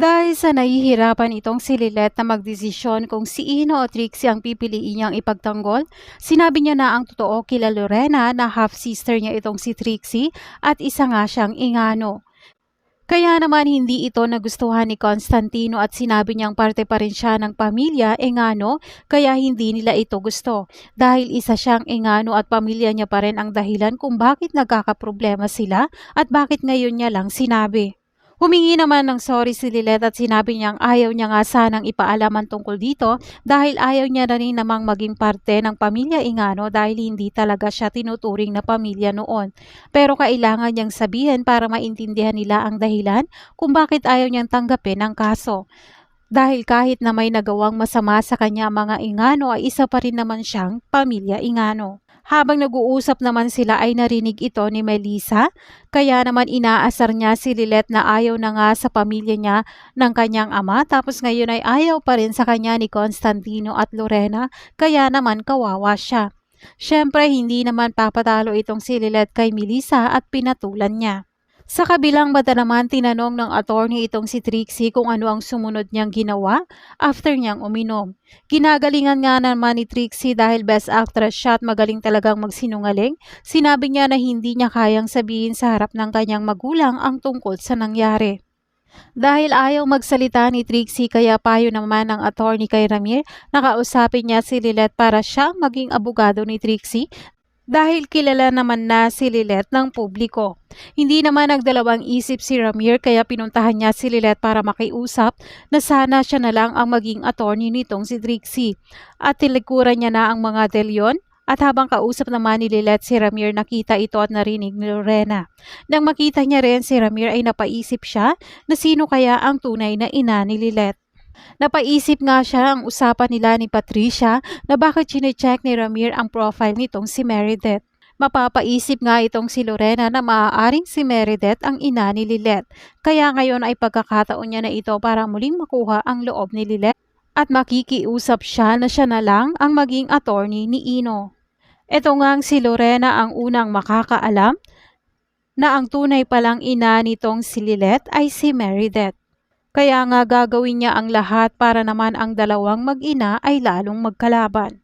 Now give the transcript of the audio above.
Dahil sa nahihirapan itong si Lilet na magdesisyon kung si Ino o Trixie ang pipiliin niyang ipagtanggol, sinabi niya na ang totoo kila Lorena na half-sister niya itong si Trixie at isa nga siyang ingano. Kaya naman hindi ito nagustuhan ni Constantino at sinabi niyang parte pa rin siya ng pamilya engano kaya hindi nila ito gusto dahil isa siyang engano at pamilya niya pa rin ang dahilan kung bakit nagkakaproblema sila at bakit ngayon niya lang sinabi. Humingi naman ng sorry si Lilet at sinabi niyang ayaw niya nga sanang ipaalaman tungkol dito dahil ayaw niya na rin namang maging parte ng pamilya Ingano dahil hindi talaga siya tinuturing na pamilya noon. Pero kailangan niyang sabihin para maintindihan nila ang dahilan kung bakit ayaw niyang tanggapin ang kaso. Dahil kahit na may nagawang masama sa kanya mga Ingano ay isa pa rin naman siyang pamilya Ingano. Habang nag-uusap naman sila ay narinig ito ni Melissa, kaya naman inaasar niya si Lilet na ayaw na nga sa pamilya niya ng kanyang ama tapos ngayon ay ayaw pa rin sa kanya ni Constantino at Lorena, kaya naman kawawa siya. Siyempre hindi naman papatalo itong si Lilet kay Melissa at pinatulan niya. Sa kabilang bata naman, tinanong ng attorney itong si Trixie kung ano ang sumunod niyang ginawa after niyang uminom. Ginagalingan nga naman ni Trixie dahil best actress siya at magaling talagang magsinungaling. Sinabi niya na hindi niya kayang sabihin sa harap ng kanyang magulang ang tungkol sa nangyari. Dahil ayaw magsalita ni Trixie kaya payo naman ng attorney kay Ramir, nakausapin niya si Lilet para siya maging abogado ni Trixie dahil kilala naman na si Lilet ng publiko. Hindi naman nagdalawang isip si Ramir kaya pinuntahan niya si Lilet para makiusap na sana siya na lang ang maging attorney nitong si Trixie. At tilikuran niya na ang mga delyon at habang kausap naman ni Lilet si Ramir nakita ito at narinig ni Lorena. Nang makita niya rin si Ramir ay napaisip siya na sino kaya ang tunay na ina ni Lilet. Napaisip nga siya ang usapan nila ni Patricia na bakit chinecheck ni Ramir ang profile nitong si Meredith. Mapapaisip nga itong si Lorena na maaaring si Meredith ang ina ni Lilet. Kaya ngayon ay pagkakataon niya na ito para muling makuha ang loob ni Lilet at makikiusap siya na siya na lang ang maging attorney ni Ino. Ito nga ang si Lorena ang unang makakaalam na ang tunay palang ina nitong si Lilet ay si Meredith. Kaya nga gagawin niya ang lahat para naman ang dalawang mag-ina ay lalong magkalaban.